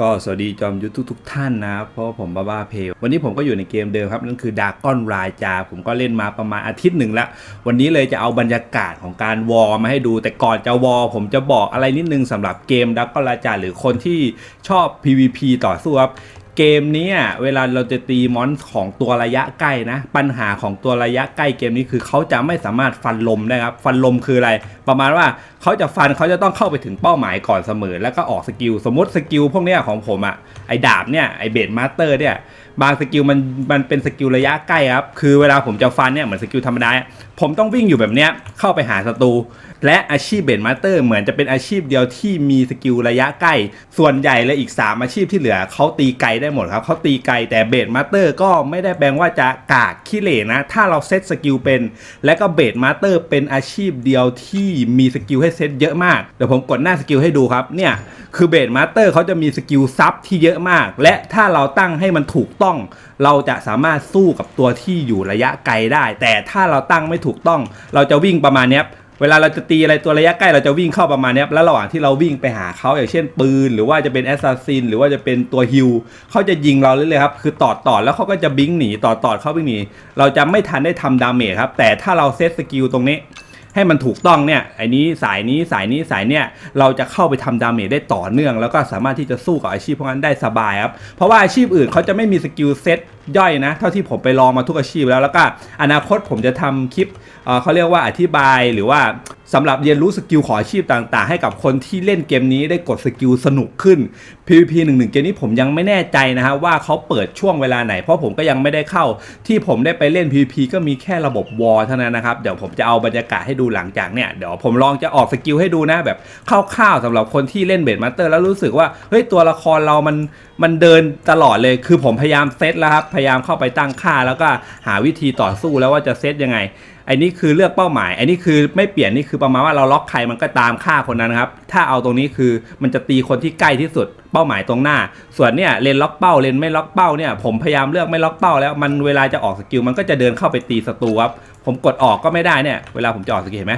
ก็สวัสดีจอมยุทธทุกๆท่านนะครับเพราะผมบ้าบ้าเพลวันนี้ผมก็อยู่ในเกมเดิมครับ นั่นคือดากอนรายจา ผมก็เล่นมาประมาณอาทิตย์หนึ่งละ วันนี้เลยจะเอาบรรยากาศของการวอลมาให้ดู แต่ก่อนจะวอลผมจะบอกอะไรนิดนึงสำหรับเกมดากอนรายจา หรือคนที่ชอบ PVP ต่อสู้ครับ เกมนี้เวลาเราจะตีมอนของตัวระยะใกล้นะ ปัญหาของตัวระยะใกล้เกมนี้คือเขาจะไม่สามารถฟันลมได้ครับ ฟันลมคืออะไร ประมาณว่าเขาจะฟันเขาจะต้องเข้าไปถึงเป้าหมายก่อนเสมอ แล้วก็ออกสกิล สมมติสกิลพวกนี้ของผมอะไอดาบเนี่ยไอเบดมาสเตอร์เนี่ย บางสกิลมันมันเป็นสกิลระยะใกล้ครับ คือเวลาผมจะฟันเนี่ยเหมือนสกิลธรรมดา ผมต้องวิ่งอยู่แบบเนี้ยเข้าไปหาศัตรู และอาชีพเบนมาสเตอร์เหมือนจะเป็นอาชีพเดียวที่มีสกิลระยะใกล้ ส่วนใหญ่เลยอีก 3 อาชีพที่เหลือเขาตีไกลได้หมดครับเขาตีไกลแต่เบนมาสเตอร์ก็ไม่ได้แปลว่าจะกากขี้เหร่นะ ถ้าเราเซตสกิลเป็น และก็เบนมาสเตอร์เป็นอาชีพเดียวที่มีสกิลให้เซตเยอะมากเดี๋ยวผมกดหน้าสกิลให้ดูครับเนี่ยคือเบนมาสเตอร์เขาจะมีสกิลซับที่เยอะมาก และถ้าเราตั้งให้มันถูกต้องเราจะสามารถสู้กับตัวที่อยู่ระยะไกลได้ แต่ถ้าเราตั้งไม่ถูกต้อง เราจะวิ่งประมาณเนี้ยเวลาเราจะตีอะไรตัวระยะใกล้เราจะวิ่งเข้าประมาณนี้แล้วระหว่างที่เราวิ่งไปหาเขาอย่างเช่นปืน หรือว่าจะเป็นแอสซัสซินหรือว่าจะเป็นตัวฮิลเขาจะยิงเราเรื่อยๆครับคือตอดตอดแล้วเขาก็จะบิงหนีตอดตอดเขาบิงหนี เราจะไม่ทันได้ทำดาเมจครับแต่ถ้าเราเซตสกิลตรงนี้ ให้มันถูกต้องเนี่ยไอ้นี้สายนี้สายนี้สายเนี่ยเราจะเข้าไปทำดาเมจได้ต่อเนื่อง แล้วก็สามารถที่จะสู้กับอาชีพพวกนั้นได้สบายครับเพราะว่าอาชีพอื่นเขาจะไม่มีสกิลเซ็ต ย่อยนะ เท่าที่ผมไปลองมาทุกอาชีพแล้วแล้วก็อนาคตผมจะทำคลิปเเขาเรียกว่าอธิบายหรือว่าสำหรับเรียนรู้สกิลของอาชีพต่างๆ ให้กับคนที่เล่นเกมนี้ได้กดสกิลสนุกขึ้น PVP 1 1 เกมนี้ผมยังไม่แน่ใจนะฮะว่าเขาเปิดช่วงเวลาไหน เพราะผมก็ยังไม่ได้เข้าที่ผมได้ไปเล่น PVP ก็มีแค่ระบบวอลเท่านั้นนะครับ เดี๋ยวผมจะเอาบรรยากาศให้ดูหลังจากเนี่ยเดี๋ยวผมลองจะออกสกิลให้ดูนะแบบคร่าวๆสำหรับคนที่เล่นเบดมาสเตอร์แล้วรู้สึกว่าเฮ้ยตัวละครเรามัน มันเดินตลอดเลยคือผมพยายามเซตแล้วครับพยายามเข้าไปตั้งค่า แล้วก็หาวิธีต่อสู้แล้วว่าจะเซตยังไงไอ้นี่คือเลือกเป้าหมายไอ้นี่คือไม่เปลี่ยนนี่คือประมาณว่าเราล็อกใครมันก็ตามฆ่าคนนั้นครับ ถ้าเอาตรงนี้คือมันจะตีคนที่ใกล้ที่สุดเป้าหมายตรงหน้า ส่วนเนี่ยเลนล็อกเป้าเลนไม่ล็อกเป้าเนี่ยผมพยายามเลือกไม่ล็อกเป้าแล้วมันเวลาจะออกสกิลมันก็จะเดินเข้าไปตีศัตรูครับผมกดออกก็ไม่ได้เนี่ยเวลาผมจะออกสกิลเห็นไหม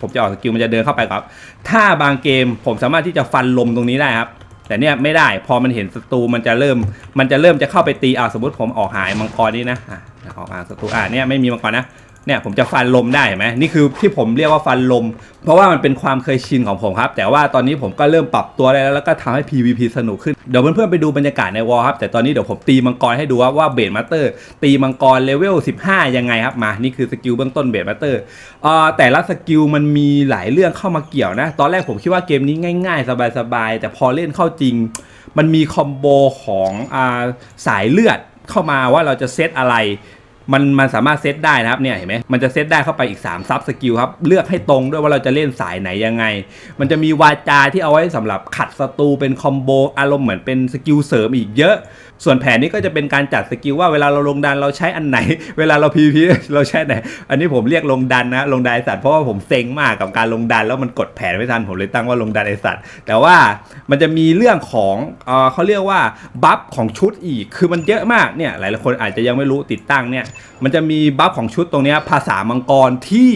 ผมจะออกสกิลมันจะเดินเข้าไปครับ ถ้าบางเกมผมสามารถที่จะฟันลมตรงนี้ได้ครับ แต่เนี่ยไม่ได้พอมันเห็นศัตรูมันจะเริ่ม มันจะเริ่มจะเข้าไปตีอ่าสมมติผมออกหายมังกรนี่นะอะออกหาศัตรูอ่าเนี่ยไม่มีมังกรนะ เนี่ยผมจะฟันลมได้เห็นไหมนี่คือที่ผมเรียกว่าฟันลม เพราะว่ามันเป็นความเคยชินของผมครับ แต่ว่าตอนนี้ผมก็เริ่มปรับตัวได้แล้วแล้วก็ทำให้ PVP สนุกขึ้น เดี๋ยวเพื่อนๆไปดูบรรยากาศในวอลครับ แต่ตอนนี้เดี๋ยวผมตีมังกรให้ดูว่าว่าเบดมาสเตอร์ ตีมังกรเลเวล 15 ยังไงครับมา นี่คือสกิลเบื้องต้นเบดมาสเตอร์เอ่อแต่ละสกิลมันมีหลายเรื่องเข้ามาเกี่ยวนะ ตอนแรกผมคิดว่าเกมนี้ง่าย ๆ สบายๆแต่พอเล่นเข้าจริง มันมีคอมโบของอาสายเลือดเข้ามาว่าเราจะเซตอะไร มันมันสามารถเซตได้นะครับเนี่ยเห็นไหมมันจะเซตได้เข้าไปอีก3ซับสกิลครับเลือกให้ตรงด้วยว่าเราจะเล่นสายไหนยังไง มันจะมีวาจาที่เอาไว้สำหรับขัดศัตรูเป็นคอมโบอารมณ์เหมือนเป็นสกิลเสริมอีกเยอะ ส่วนแผนนี้ก็จะเป็นการจัดสกิลว่าเวลาเราลงดันเราใช้อันไหน เวลาเรา PVP เราใช้ไหน อันนี้ผมเรียกลงดันนะลงดันไอสัตว์เพราะว่าผมเซ็งมากกับการลงดันแล้วมันกดแผนไม่ทันผมเลยตั้งว่าลงดันไอสัตว์แต่ว่ามันจะมีเรื่องของเออเขาเรียกว่าบัฟของชุดอีกคือมันเยอะมากเนี่ยหลายๆคนอาจจะยังไม่รู้ติดตั้งเนี่ยมันจะมีบัฟของชุดตรงนี้ภาษามังกรที่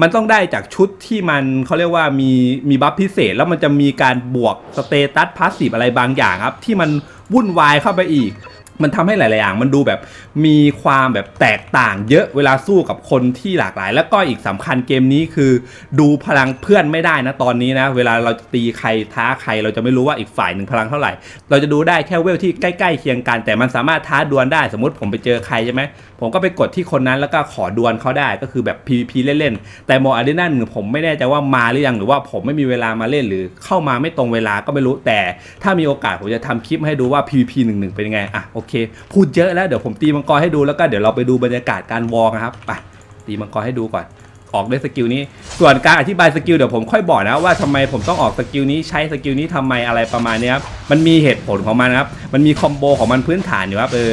มันต้องได้จากชุดที่มันเขาเรียกว่ามีมีบัฟพิเศษ แล้วมันจะมีการบวกสเตตัสพาสซีฟอะไรบางอย่างครับ ที่มันวุ่นวายเข้าไปอีก มันทำให้หลาย ๆ อย่าง มันดูแบบมีความแบบแตกต่าง เยอะเวลาสู้กับคนที่หลากหลาย แล้วก็อีกสำคัญเกมนี้คือ ดูพลังเพื่อนไม่ได้นะตอนนี้นะ เวลาเราตีใครท้าใคร เราจะไม่รู้ว่าอีกฝ่ายหนึ่งพลังเท่าไหร่ เราจะดูได้แค่เวลที่ใกล้ ๆ เคียงกัน แต่มันสามารถท้าดวลได้สมมติผมไปเจอใครใช่ไหมผมก็ไปกดที่คนนั้นแล้วก็ขอดวลเขาได้ก็คือแบบ PVP เล่น ๆ แต่โมอารีนาหนึ่งผมไม่แน่ใจว่ามาหรือยังหรือว่าผมไม่มีเวลามาเล่นหรือเข้ามาไม่ตรงเวลาก็ไม่รู้แต่ ถ้ามีโอกาสผมจะทำคลิปให้ดูว่า PVP 1 1เป็นยังไงอะโอเคพูดเยอะแล้วเดี๋ยวผมตีมังกรให้ดูแล้วก็เดี๋ยวเราไปดูบรรยากาศการวอลนะครับไปตีมังกรให้ดูก่อนออกด้วยสกิลนี้ ส่วนการอธิบายสกิลเดี๋ยวผมค่อยบอกนะว่าทำไมผมต้องออกสกิลนี้ใช้สกิลนี้ทำไมอะไรประมาณนี้ครับ มันมีเหตุผลของมันครับ มันมีคอมโบของมันพื้นฐานอยู่ครับเออ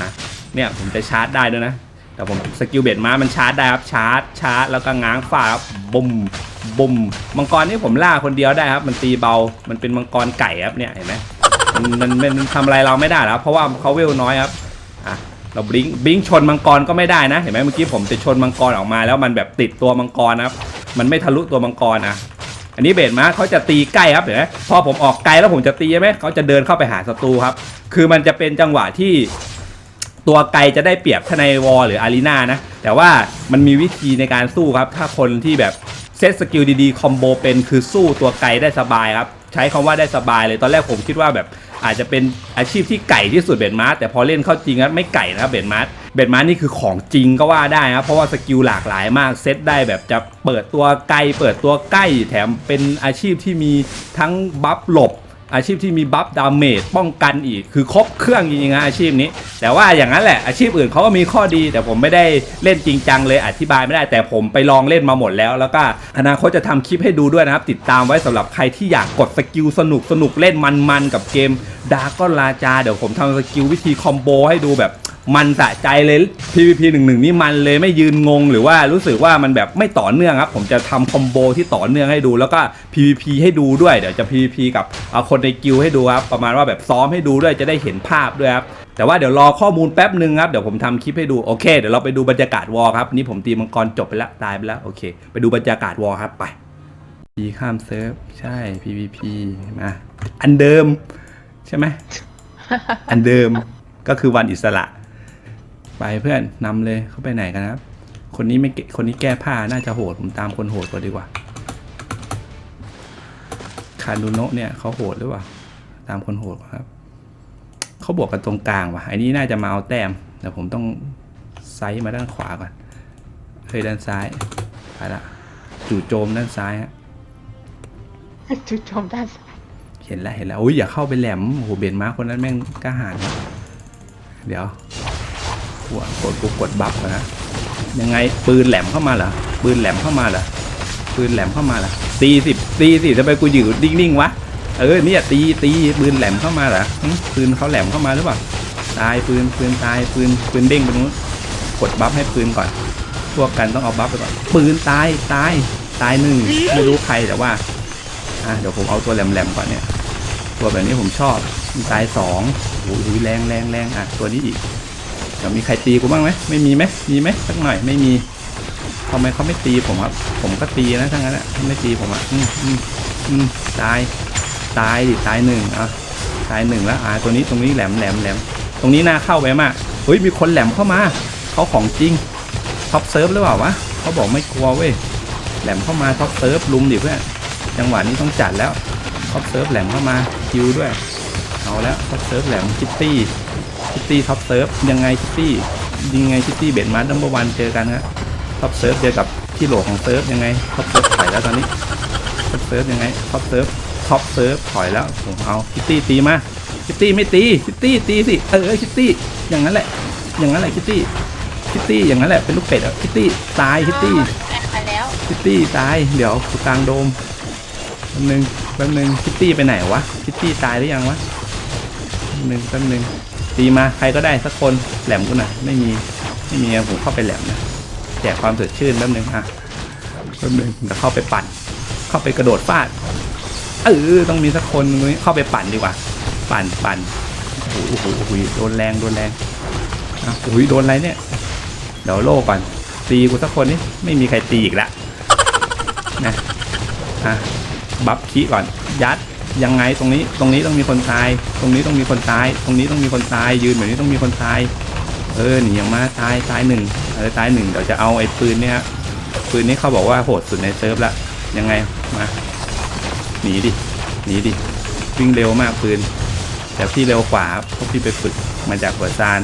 นะเนี่ยผมจะชาร์จได้ด้วยนะ แต่ผมสกิลเบ็ดม้ามันชาร์จได้ครับ ชาร์จ ชาร์จ แล้วก็ง้างฝ่าบุมบุมมังกรนี่ผมล่าคนเดียวได้ครับ มันตีเบา มันเป็นมังกรไก่ครับเนี่ยเห็นไหม มันมันมันทำอะไรเราไม่ได้แล้วเพราะว่าเขาเวลน้อยครับอะเราบลิงบลิงชนมังกรก็ไม่ได้นะ เห็นไหมเมื่อกี้ผมจะชนมังกรออกมา แล้วมันแบบติดตัวมังกรนะครับ มันไม่ทะลุตัวมังกรนะอันนี้เบสมาเขาจะตีใกล้ครับเห็นไหมพอผมออกไกลแล้วผมจะตีใช่ไหมเขาจะเดินเข้าไปหาศัตรูครับ คือมันจะเป็นจังหวะที่ตัวไกลจะได้เปรียบถ้าในวอลหรืออารีนานะ แต่ว่ามันมีวิธีในการสู้ครับ ถ้าคนที่แบบเซตสกิลดีๆ คอมโบเป็นคือสู้ตัวไกลได้สบายครับ ใช้คำว่าได้สบายเลย ตอนแรกผมคิดว่าแบบ อาจจะเป็นอาชีพที่ไก่ที่สุดเบนมาร์แต่พอเล่นเข้าจริงแล้วไม่ไก่นะครับเบนมาร์เบนมาร์นี่คือของจริงก็ว่าได้นะเพราะว่าสกิลหลากหลายมากเซตได้แบบจะเปิดตัวไกลเปิดตัวใกล้แถมเป็นอาชีพที่มีทั้งบัฟหลบ อาชีพที่มีบัฟดาเมจป้องกันอีกคือครบเครื่องจริงๆนะอาชีพนี้ แต่ว่าอย่างนั้นแหละอาชีพอื่นเขาก็มีข้อดี แต่ผมไม่ได้เล่นจริงจังเลยอธิบายไม่ได้ แต่ผมไปลองเล่นมาหมดแล้ว แล้วก็อนาคตจะทำคลิปให้ดูด้วยนะครับ ติดตามไว้สำหรับใครที่อยากกดสกิลสนุกสนุกเล่นมันๆกับเกมดาร์กอนลาจาเดี๋ยวผมทำสกิลวิธีคอมโบให้ดูแบบ มันสะใจเลย PVP 1 1นี่มันเลยไม่ยืนงง หรือว่ารู้สึกว่ามันแบบไม่ต่อเนื่องครับ ผมจะทำคอมโบที่ต่อเนื่องให้ดู แล้วก็ PVP ให้ดูด้วย เดี๋ยวจะ PVP กับเอาคนในกิลให้ดูครับ ประมาณว่าแบบซ้อมให้ดูด้วยจะได้เห็นภาพด้วยครับแต่ว่าเดี๋ยวรอข้อมูลแป๊บหนึ่งครับ เดี๋ยวผมทำคลิปให้ดู โอเค เดี๋ยวเราไปดูบรรยากาศวอลครับนี่ผมตีมังกรจบไปแล้ว ตายไปแล้ว โอเค ไปดูบรรยากาศวอลครับ ไปพีข้ามเซิร์ฟ ใช่ PVP มาอันเดิม ใช่ไหม อันเดิมก็คือวันอิสระ ไปเพื่อนนำเลยเขาไปไหนกันครับ คนนี้ไม่เกคนนี้แก้ผ้าน่าจะโหดผมตามคนโหดก่อนดีกว่าคานูโนะเนี่ยเขาโหดหรือเปล่าตามคนโหดก่อนครับเขาบวกกันตรงกลางว่ะไอ้นี้น่าจะมาเอาแต้มเดี๋ยวผมต้องไซส์มาด้านขวาก่อนเฮ้ยด้านซ้ายไปละจู่โจมด้านซ้ายฮะจุดชมด้านซ้ายเห็นแล้วเห็นแล้วอุ้ยอย่าเข้าไปแหลมโอ้โหเบนมาคนนั้นแม่งกล้าหาญเดี๋ยว หัวกดกูกดบัฟนนะยังไงปืนแหลมเข้ามาเหรอปืนแหลมเข้ามาเหรอปืนแหลมเข้ามาเหรอตีสิตีสิทำไมกูอยู่นิ่งๆวะเออเนี่ยตีตีปืนแหลมเข้ามาเหรอปืนเขาแหลมเข้ามาหรือเปล่าตายปืนปืนตายปืนปืนเด้งไปนู้นกดบัฟให้ปืนก่อน พวกกันต้องเอาบัฟไปก่อนปืนตายตายตายหนึ่งไม่รู้ใครแต่ว่าอะเดี๋ยวผมเอาตัวแหลมๆก่อนเนี่ยตัวแบบนี้ผมชอบตายสองโอ้โหแรงแรงแรงอะตัวนี้อีก เดี๋ยวมีใครตีกูบ้างไหมไม่มีไหมมีไหมสักหน่อยไม่มีทำไมเขาไม่ตีผมครับ ผมก็ตีนะทั้งนั้นอะไม่ตีผมอะอืมอืมอืมตายตายดิตายหนึ่งอะตายหนึ่งแล้วอะตัวนี้ตรงนี้แหลมแหลมแหลมตรงนี้น่าเข้าไปมากเฮ้ยมีคนแหลมเข้ามาเขาของจริงท็อปเซิร์ฟหรือเปล่าวะเขาบอกไม่กลัวเว้ยแหลมเข้ามาท็อปเซิร์ฟลุมดิเพื่อนจังหวะนี้ต้องจัดแล้วท็อปเซิร์ฟแหลมเข้ามาคิวด้วยเอาแล้วท็อปเซิร์ฟแหลมคิตตี้ คิตตี้ท็อปเซิร์ฟยังไงคิตตี้ยังไงคิตตี้เบดมาร์ดัมเบอร์วันเจอกันครับท็อปเซิร์ฟเจอกับที่โหลของเซิร์ฟยังไงท็อปเซิร์ฟถอยแล้วตอนนี้ท็อปเซิร์ฟยังไงท็อปเซิร์ฟท็อปเซิร์ฟถอยแล้วผมเอาคิตตี้ตีมาคิตตี้ไม่ตีคิตตี้ตีสิเออคิตตี้อย่างนั้นแหละ อย่างนั้นแหละคิตตี้คิตตี้อย่างนั้นแหละเป็นลูกเป็ดอะคิตตี้ตายคิตตี้แตกไปแล้วคิตตี้ตายเดี๋ยวกูกลางโดมแป๊บนึงแป๊บนึงคิตตี้ไปไหนวะคิตตี้ตายหรือยังวะแป๊บนึงแป๊บนึง ตีมาใครก็ได้สักคนแหลมกูหน่อยไม่มีไม่มีผมเข้าไปแหลมนะแจกความสดชื่นแป๊บนึงอะแป๊บนึงเดี๋ยวเข้าไปปั่น เข้าไปกระโดดฟาดเออต้องมีสักคนนึงเข้าไปปั่นดีกว่า ปั่นปั่นโอ้โหโอ้โหโอ้โหโดนแรงโดนแรงอะโอ้ยโดนอะไรเนี่ยเดี๋ยวโล่ก่อนตีกูสักคนนี่ไม่มีใครตีอีกล้วนะอะบัฟคีก่อนยัด ยังไงตรงนี้ตรงนี้ต้องมีคนตาย ตรงนี้ต้องมีคนตาย ตรงนี้ต้องมีคนตาย ยืนแบบนี้ต้องมีคนตาย เออหนีออกมาตายตายหนึ่งเออตายหนึ่งเดี๋ยวจะเอาไอ้ปืนเนี่ยปืนนี้เขาบอกว่าโหดสุดในเซิร์ฟละยังไงมาหนีดิหนีดิวิ่งเร็วมากปืนแต่พี่เร็วกว่าครับเพราะพี่ไปฝึกมาจากหัวซาน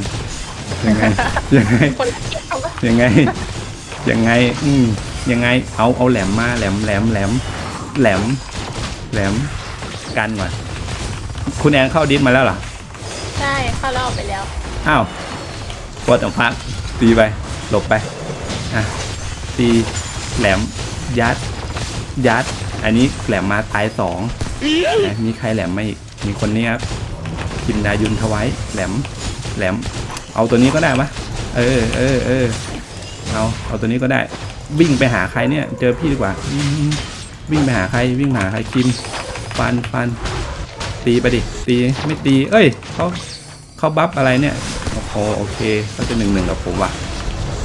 ยังไงยังไงคนละเที่ยวก็ยังไงยังไงอืมยังไงเอาเอาแหลมมาแหลมแหลมแหลมแหลมแหลม กันก่อนคุณแอนเข้าดิสมาแล้วเหรอใช่เข้ารอบไปแล้วอ้าวกดอัพักตีไปหลบไปอะตีแหลมยัดยัด อันนี้แหลมมาตายสองอะมีใครแหลมมาอีกมีคนนี้ครับกินดายุนทวายแหลมแหลม เอาตัวนี้ก็ได้ปะเออเออเออเอาเอาตัวนี้ก็ได้วิ่งไปหาใครเนี่ย เจอพี่ดีกว่าอืมวิ่งไปหาใครวิ่งหาใครคิม ฟันฟันตีไปดิตีไม่ตี เอ้ยเขาเขาบัฟอะไรเนี่ยโอ้โหโอเคเขาจะหนึ่งหนึ่งกับผมว่ะ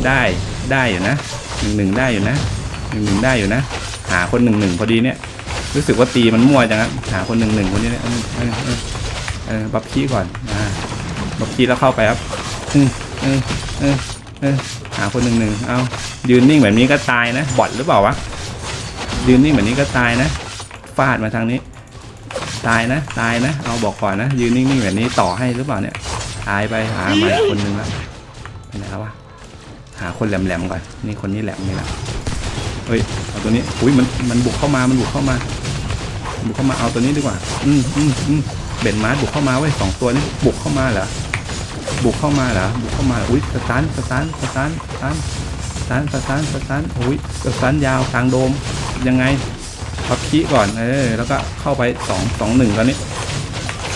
ได้ได้อยู่นะหนึ่งหนึ่งได้อยู่นะหนึ่งหนึ่งได้อยู่นะ หาคนหนึ่งหนึ่งพอดีเนี่ยรู้สึกว่าตีมันมั่วจังครับหาคนหนึ่งหนึ่งคนนี้เนี่ยเออเออเออบัฟคีก่อนอ่าบัฟคีแล้วเข้าไปครับเออเออเออหาคนหนึ่งหนึ่งเอายืนนิ่งแบบนี้ก็ตายนะบอทหรือเปล่าวะยืนนิ่งแบบนี้ก็ตายนะฟาดมาทางนี้ ตายนะตายนะ เอาบอกก่อนนะ ยืนนิ่งๆแบบนี้ต่อให้หรือเปล่าเนี่ยตายไปหามาอีกคนนึงละไปไหนแล้ววะหาคนแหลมๆก่อนนี่คนนี้แหลมนี่แหละเฮ้ยเอาตัวนี้อุ้ยมันมันบุกเข้ามามันบุกเข้ามา บุกเข้ามาเอาตัวนี้ดีกว่า อืมอืมอืมเบนมาร์บุกเข้ามาเว้สองตัวนี้บุกเข้ามาเหรอบุกเข้ามาเหรอบุกเข้ามาอุ้ยสตันสตันสตันสตันสตันสตันสตันอุ้ยสตันยาวกลางโดมยังไง พับคีก่อน เออ แล้วก็เข้าไปสองสองหนึ่งตอนนี้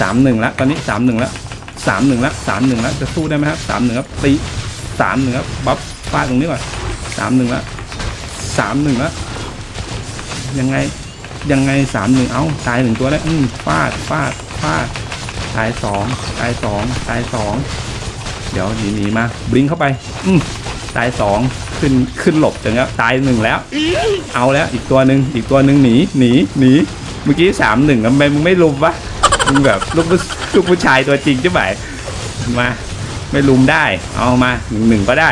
สามหนึ่งละตอนนี้สามหนึ่งละสามหนึ่งละสามหนึ่งละจะสู้ได้ไหมครับสามหนึ่งครับตีสามหนึ่งครับบัฟฟาดตรงนี้ก่อนสามหนึ่งละสามหนึ่งละยังไงยังไงสามหนึ่งเอ้าตายหนึ่งตัวแล้วอืมฟาดฟาดฟาดตายสองตายสองตายสองเดี๋ยวหนีหนีมาบลิงเข้าไป อืม ตายสองขึ้นขึ้นหลบจังครับตายหนึ่งแล้ว เอาแล้วอีกตัวหนึ่งอีกตัวหนึ่งหนีหนีหนีเมื่อกี้สามหนึ่งทำไมมึงไม่ลุมวะมึงแบบลูกผู้ลูกผู้ชายตัวจริงใช่ไหมมาไม่ลุมได้ เอามาหนึ่งหนึ่งก็ได้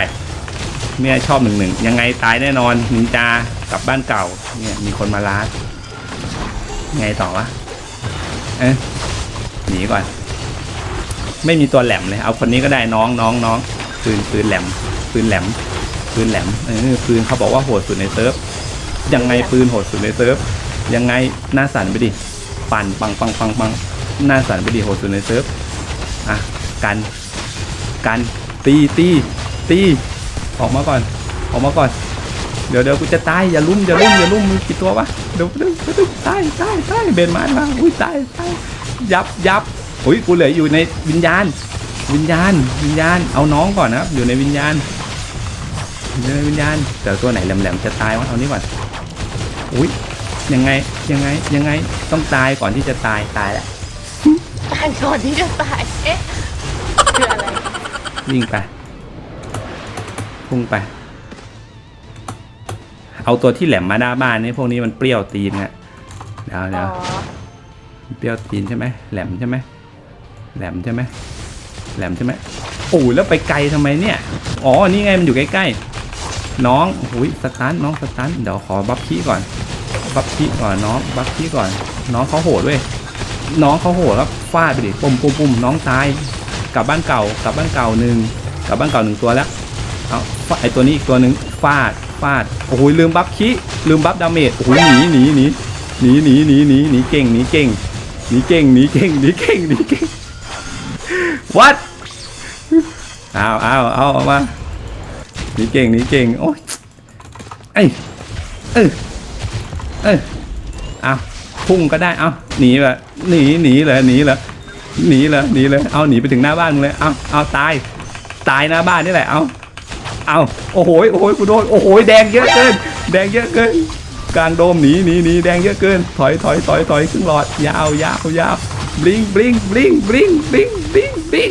เนี่ยชอบหนึ่งหนึ่งยังไงตายแน่นอนนินจากลับบ้านเก่าเนี่ยมีคนมาล้าไงต่อวะเอ๊ะหนีก่อน ไม่มีตัวแหลมเลย เอาคนนี้ก็ได้น้องน้องน้องปืนปืนแหลม ปืนแหลม ปืนแหลมเออปืนเขาบอกว่าโหดสุดในเซิร์ฟยังไงปืนโหดสุดในเซิร์ฟยังไงหน้าสั่นไปดิปั่นปังปังปังปังหน้าสั่นไปดิโหดสุดในเซิร์ฟอะกันกันตีตีตีออกมาก่อน ออกมาก่อน เดี๋ยวเดี๋ยวกูจะตายอย่าลุ่มอย่าลุ่มอย่าลุ่มมึงกี่ตัววะเดี๋ยวเดี๋ยวเดี๋ยวตายตายตายเบนมามาอุ้ยตายตายยับยับอุ้ยกูเหลืออยู่ในวิญญาณ วิญญาณ วิญญาณเอาน้องก่อนนะครับอยู่ในวิญญาณ อยู่ในวิญญาณแต่ตัวไหนแหลมๆจะตายวะเอานี้ก่อนอุ้ยยังไงยังไงยังไงต้องตายก่อนที่จะตายตายแล้วตายก่อนที่จะตายเอ๊ะคืออะไรวิ่งไปพุ่งไป เอาตัวที่แหลมมาหน้าบ้านนี่พวกนี้มันเปรี้ยวตีนฮะเดี๋ยวอ๋เดี๋ยวอเปรี้ยวตีนใช่ไหมแหลมใช่ไหมแหลมใช่ไหมแหลมใช่ไหมโอ้ยแล้วไปไกลทำไมเนี่ย อ๋อ นี่ไงมันอยู่ใกล้ๆ น้องหุยสตันน้องสตันเดี๋ยวขอบัฟคีก่อน บัฟคีก่อนน้อง บัฟคีก่อน น้องเขาโหดเว้ย น้องเขาโหดครับฟาดไปดิปุ่มปุ่มปุ่มน้องตาย กลับบ้านเก่า กลับบ้านเก่าหนึ่งกลับบ้านเก่าหนึ่งตัวแล้ว เอาไอตัวนี้อีกตัวหนึ่งฟาด ฟาด โอ้โหลืมบัฟคีลืมบัฟดาเมจ โอ้โหหนีหนีหนีหนีหนีหนีหนีหนีเก่งหนีเก่งหนีเก่งหนีเก่งหนีเก่งหนีเก่ง what เอาเอาเอาเอามา นี่เก่งนี่เก่งโอ้ยไอ้ยเออเออเอาพุ่งก็ได้เอาหนีแบบหนีหนีเลยหนีเลยหนีเลยหนีเลยเอาหนีไปถึงหน้าบ้านมึงเลยเอาเอาตายตายหน้าบ้านนี่แหละเอาเอาโอ้โหโอ้โหกูโดนโอ้โหแดงเยอะเกิน แดงเยอะเกิน กลางโดมหนีหนีหนีแดงเยอะเกิน ถอยถอยถอยถอยครึ่งหลอดยาวยาวยาวบลิงบลิงบลิงบลิงบลิงบลิงบลิง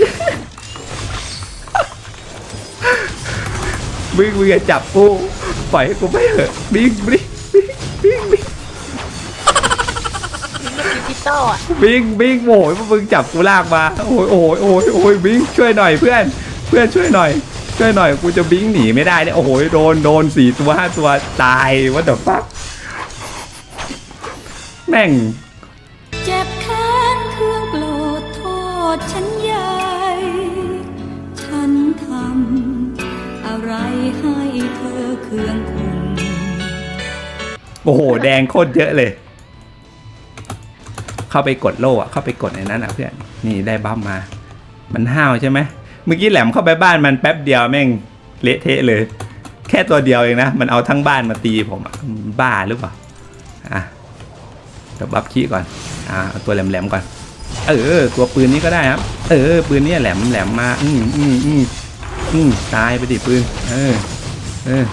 บิงมึงอย่าจับกูปล่อยให้กูไปเถอะบิงบิงบิงบิงบิงนี่มันดิจิตอลอะบิงบิงโอ้ยมึงจับกูลากมาโอ้ยโอ้ยโอ้ยโอ้ยบิงช่วยหน่อยเพื่อนเพื่อนช่วยหน่อย ช่วยหน่อยกูจะบิงหนีไม่ได้เนี่ยโอ้โหโดนโดนสี่ตัวห้าตัวตายวัดเดฟักแม่ง โอ้โห แดงโคตรเยอะเลย เข้าไปกดโล่อะเข้าไปกดในนั้นอะเพื่อน นี่ได้บัฟมา มันห้าวใช่ไหมเมื่อกี้แหลมเข้าไปบ้านมันแป๊บเดียวแม่งเละเทะเลย แค่ตัวเดียวเองนะ มันเอาทั้งบ้านมาตีผมบ้าหรือเปล่า อะเดี๋ยวบัฟขี้ก่อน อะเอาตัวแหลมๆก่อน เออ ตัวปืนนี้ก็ได้ครับ เออ ปืนนี้แหลมแหลมมา อืมอืมอืมอืมตายไปดิปืน เออ เออ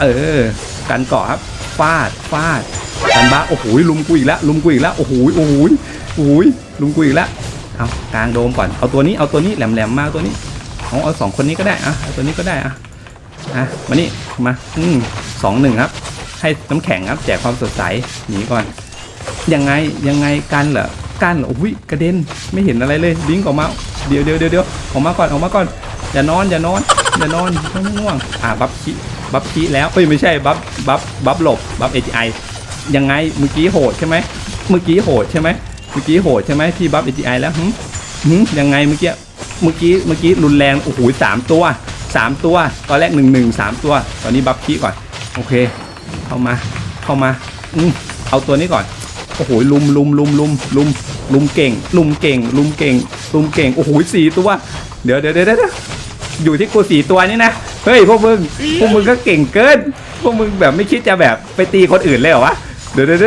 เออ กันเกาะครับ ฟาดฟาดกันบ้าโอ้โหลุมกูอีกแล้วลุมกูอีกแล้วโอ้โหโอ้โหโอ้โหลุมกูอีกแล้วเอากลางโดมก่อนเอาตัวนี้เอาตัวนี้แหลมแหลมมาเอาตัวนี้เอาเอาสองคนนี้ก็ได้อะเอาตัวนี้ก็ได้อะอะมานี่มาอืมสองหนึ่งครับ ให้น้ำแข็งครับแจกความสดใสหนีก่อนยังไงยังไงกันเหรอกันเหรออุ้ยกระเด็นไม่เห็นอะไรเลยลิงออกมาเดี๋ยวเดี๋ยวเดี๋ยวเดี๋ยวออกมาก่อนออกมาก่อนอย่านอนอย่านอนอย่านอนไม่ง่วงอ่าบัฟคี บัฟคีแล้วเอ้ยไม่ใช่บัฟบัฟบัฟหลบบัฟเอจไอยังไงเมื่อกี้โหดใช่ไหมเมื่อกี้โหดใช่ไหมเมื่อกี้โหดใช่ไหมพี่บัฟเอจไอแล้วหึหึยังไงเมื่อกี้เมื่อกี้เมื่อกี้รุนแรงโอ้โหสามตัวสามตัว ตอนแรกหนึ่งหนึ่งสามตัว ตอนนี้บัฟคีก่อนโอเค เข้ามาเข้ามาอืมเอาตัวนี้ก่อนโอ้โหลุมลุมลุมลุมลุมลุมเก่ง ลุมเก่ง ลุมเก่ง ลุมเก่งโอ้โหสี่ตัว เดี๋ยวเดี๋ยวเดี๋ยวเดี๋ยวอยู่ที่กูสี่ตัวนี่นะ เฮ้ยพวกมึงพวกมึงก็เก่งเกิน พวกมึงแบบไม่คิดจะแบบไปตีคนอื่นเลยเหรอวะเดี๋ยวเดี๋ยว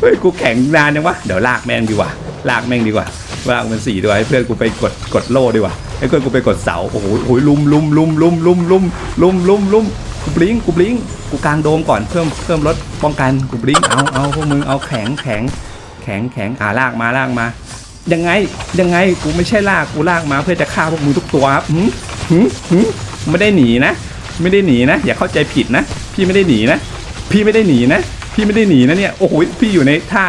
เฮ้ยกูแข็งนานยังวะเดี๋ยวลากแม่งดีกว่าลากแม่งดีกว่าลากมันสี่ตัวให้เพื่อนกูไปกดกดโล่ดีกว่าให้เพื่อนกูไปกดเสาโอ้โหโอ้โหลุมลุมลุมลุมลุมลุมลุมลุมลุมกูบลิงกูบลิงกูกางโดมก่อนเพิ่มเพิ่มลดป้องกันกูบลิงเอาเอาพวกมึงเอาแข็งแข็งแข็งแข็งอ่าลากมาลากมา ยังไงยังไงกูไม่ใช่ลากกูลากมาเพื่อจะฆ่าพวกมึงทุกตัวครับหืมหืมหืมไม่ได้หนีนะ ไม่ได้หนีนะ อย่าเข้าใจผิดนะ พี่ไม่ได้หนีนะ พี่ไม่ได้หนีนะ พี่ไม่ได้หนีนะเนี่ยโอ้โหพี่อยู่ในท่า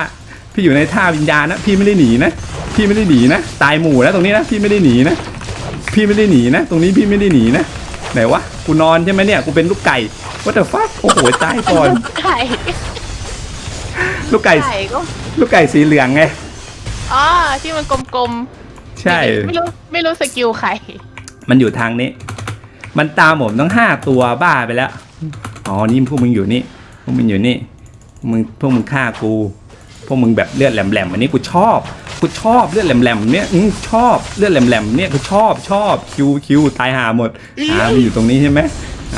พี่อยู่ในท่าวิญญาณนะ พี่ไม่ได้หนีนะ พี่ไม่ได้หนีนะ ตายหมู่นะตรงนี้นะ พี่ไม่ได้หนีนะ พี่ไม่ได้หนีนะ ตรงนี้พี่ไม่ได้หนีนะ ไหนวะ กูนอนใช่ไหมเนี่ย กูเป็นลูกไก่ว่าแต่ฟักโอ้โห ตายก่อน ไก่ ลูกไก่ไก่ก็ลูกไก่สีเหลืองไง อ๋อที่มันกลมๆใช่ ไม่รู้ไม่รู้สกิลใคร มันอยู่ทางนี้ มันตามผมต้องห้าตัวบ้าไปแล้ว อ๋อ นี่พวกมึงอยู่นี่ พวกมึงอยู่นี่พวกมึงพวกมึงฆ่ากู พวกมึงแบบเลือดแหลมๆอันนี้กูชอบ กูชอบเลือดแหลมๆเนี่ยอืมชอบเลือดแหลมๆเนี่ยกูชอบชอบคิวคิวตายหาหมดอ่ามันอยู่ตรงนี้ใช่ไหม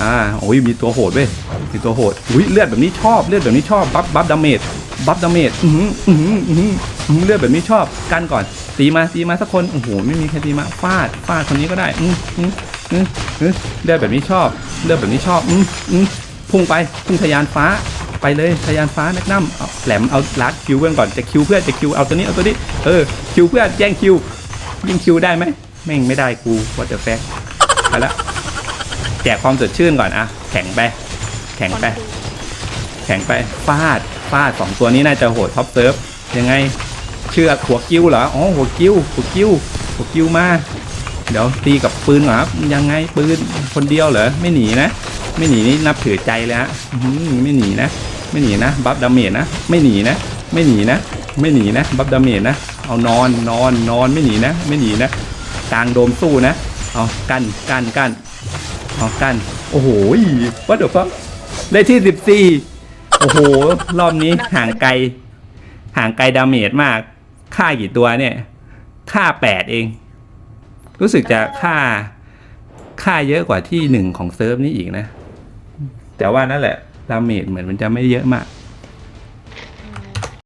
อ่าโอ้ยมีตัวโหดเว้ยมีตัวโหดอุ้ยเลือดแบบนี้ชอบเลือดแบบนี้ชอบบัฟบัฟดาเมจ บัฟดาเมจอือหืออือหืออือหืออื้อหือเลือดแบบนี้ชอบกันก่อนตีมาตีมาสักคนโอ้โหไม่มีใครตีมาฟาดฟาดคนนี้ก็ได้อืออืออืออือเลือดแบบนี้ชอบ เลือดแบบนี้ชอบอืออือพุ่งไปพุ่งทะยานฟ้าไปเลยทะยานฟ้าแมกนัมแหลมเอาลัดคิวเพื่อนก่อนจะคิวเพื่อนจะคิวเอาตัวนี้เอาตัวนี้เออคิวเพื่อนแย่งคิวยิงคิวได้ไหมแม่งไม่ได้กูวัตเตอร์แฟกไปละแจกความสดชื่นก่อนอะแข็งไปแข็งไปแข็งไปฟาด ฟาดสองตัวนี้น่าจะโหดท็อปเซิร์ฟยังไงเชือกหัวกิ้วเหรออ๋อหัวกิ้วหัวกิ้วหัวกิ้วมาเดี๋ยวตีกับปืนเหรอครับยังไงปืนคนเดียวเหรอไม่หนีนะ ไม่หนีนี่นับถือใจเลยฮะไม่หนีนะ ไม่หนีนะบัฟดาเมจนะไม่หนีนะ ไม่หนีนะ ไม่หนีนะบัฟดาเมจนะเอานอนนอนนอนไม่หนีนะ ไม่หนีนะกลางโดมสู้นะเอากันกันกันเอากันโอ้โหวัดเดี๋ยวฟังได้ที่สิบสี่ อ้โห รอบนี้ห่างไกล ห่างไกลดาเมจมาก ค่ากี่ตัวเนี่ย ค่าแปดเอง รู้สึกจะค่า ค่าเยอะกว่าที่หนึ่งของเซิร์ฟนี่อีกนะ แต่ว่านั่นแหละ ดาเมจเหมือนมันจะไม่เยอะมาก